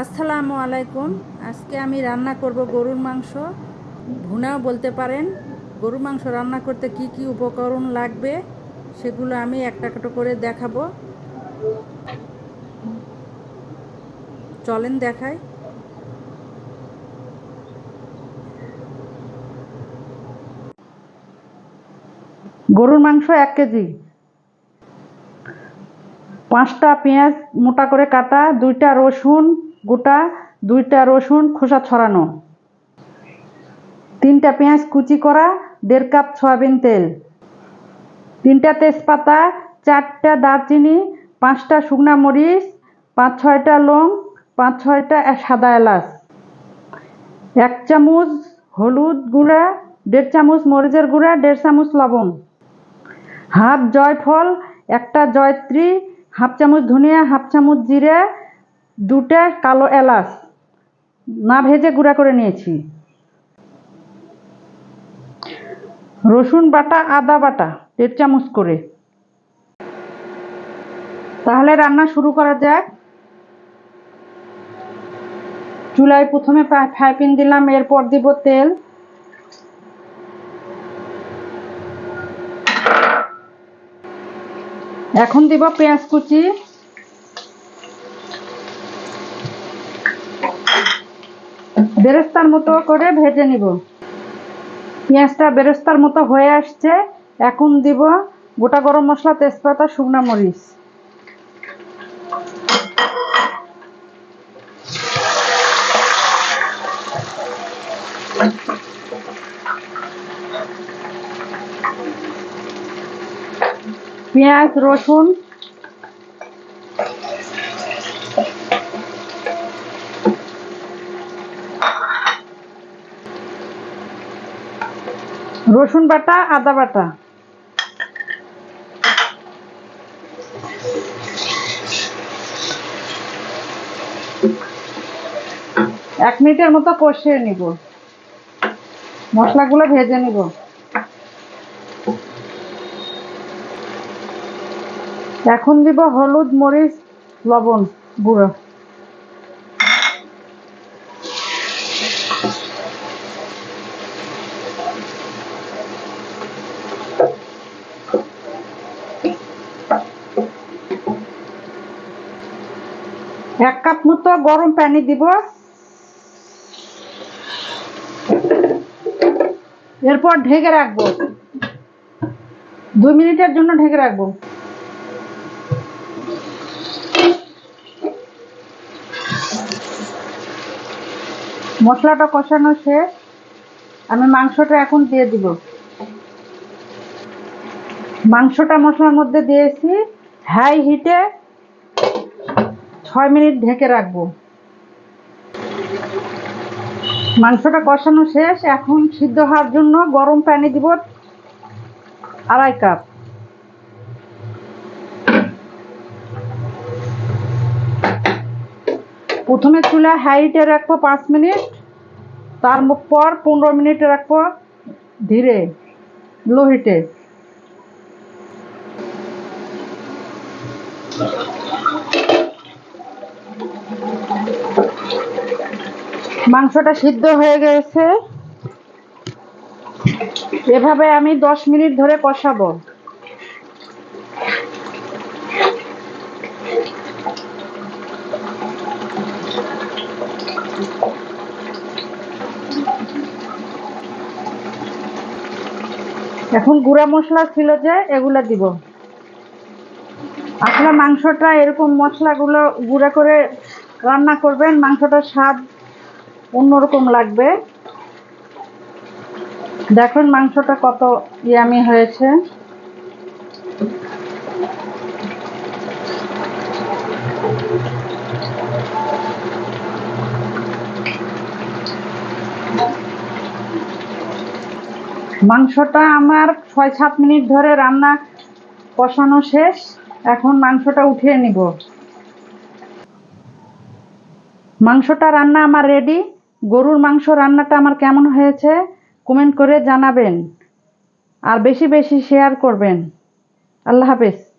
আসসালামু আলাইকুম। আজকে আমি রান্না করব গরুর মাংস। ভুনাও বলতে পারেন, গরুর মাংস রান্না করতে কি কি উপকরণ লাগবে সেগুলো আমি একটা একটা করে দেখাবো। চলেন দেখাই। গরুর মাংস এক কেজি। পাঁচটা পেঁয়াজ মোটা করে কাটা, দুইটা রসুন গোটা দুইটা রসুন খোসা ছড়ানো। তিনটা পেঁয়াজ কুচি করা, দেড় কাপ সয়াবিন তেল। তিনটা তেজপাতা, চারটা দারচিনি, পাঁচটা শুকনা মরিচ, পাঁচ ছয়টা লং, পাঁচ ছয়টা সাদা এলাচ। এক চামচ হলুদ গুঁড়া, দেড় চামচ মরিচের গুঁড়া, দেড় চামচ লবণ। হাফ জয়ফল, একটা জয়ত্রী, হাফ চামচ ধনিয়া, হাফ চামচ জিরে দুটা কালো এলাচ, না ভেজে গুঁড়া করে নিয়েছি। রসুন বাটা, আদা বাটা, দেড় চামচ করে। তাহলে রান্না শুরু করা যাক। চুলায় প্রথমে ফ্রাই প্যান দিলাম, এরপর দিব তেল। এখন দিব পেঁয়াজ কুচি। বেরেস্তার মতো করে ভেজে নিব। পেঁয়াজটা বেরেস্তার মতো হয়ে আসছে, এখন দিব গোটা গরম মশলা, তেজপাতা, শুকনা মরিচ। পেঁয়াজ, রসুন রসুন বাটা, আদা বাটা। এক মিনিটের মতো কষিয়ে নিব। মশলাগুলো ভেজে নিব। এখন দিব হলুদ, মরিচ, লবণ, গুঁড়ো। এক কাপ মতো গরম পানি দিব। এরপর ঢেকে রাখব। দুই মিনিটের জন্য ঢেকে রাখব। মশলাটা কষানো শেষ। আমি মাংসটা এখন দিয়ে দিব। মাংসটা মশলার মধ্যে দিয়েছি। হাই হিটে ছয় মিনিট ঢেকে রাখব। মাংসটা কষানো শেষ, এখন সিদ্ধ হওয়ার জন্য গরম পানি দিব আড়াই কাপ। প্রথমে চুলা হাইটে রাখব পাঁচ মিনিট, তার পর পনেরো মিনিট রাখব ধীরে, লো হিটে। মাংসটা সিদ্ধ হয়ে গেছে। এভাবে আমি দশ মিনিট ধরে কষাবো। এখন গুঁড়া মশলা ছিল যে, এগুলা দিব। আপনার মাংসটা এরকম মশলাগুলো গুঁড়া করে রান্না করবেন, মাংসটার স্বাদ অন্যরকম লাগবে। দেখুন মাংসটা কত ইয়ামি হয়েছে। মাংসটা আমার ছয় সাত মিনিট ধরে রান্না কষানো শেষ। এখন মাংসটা উঠিয়ে নিব। মাংসটা রান্না আমার রেডি গরুর মাংস রান্নাটা আমার কেমন হয়েছে কমেন্ট করে জানাবেন। আর বেশি বেশি শেয়ার করবেন। আল্লাহ হাফেজ।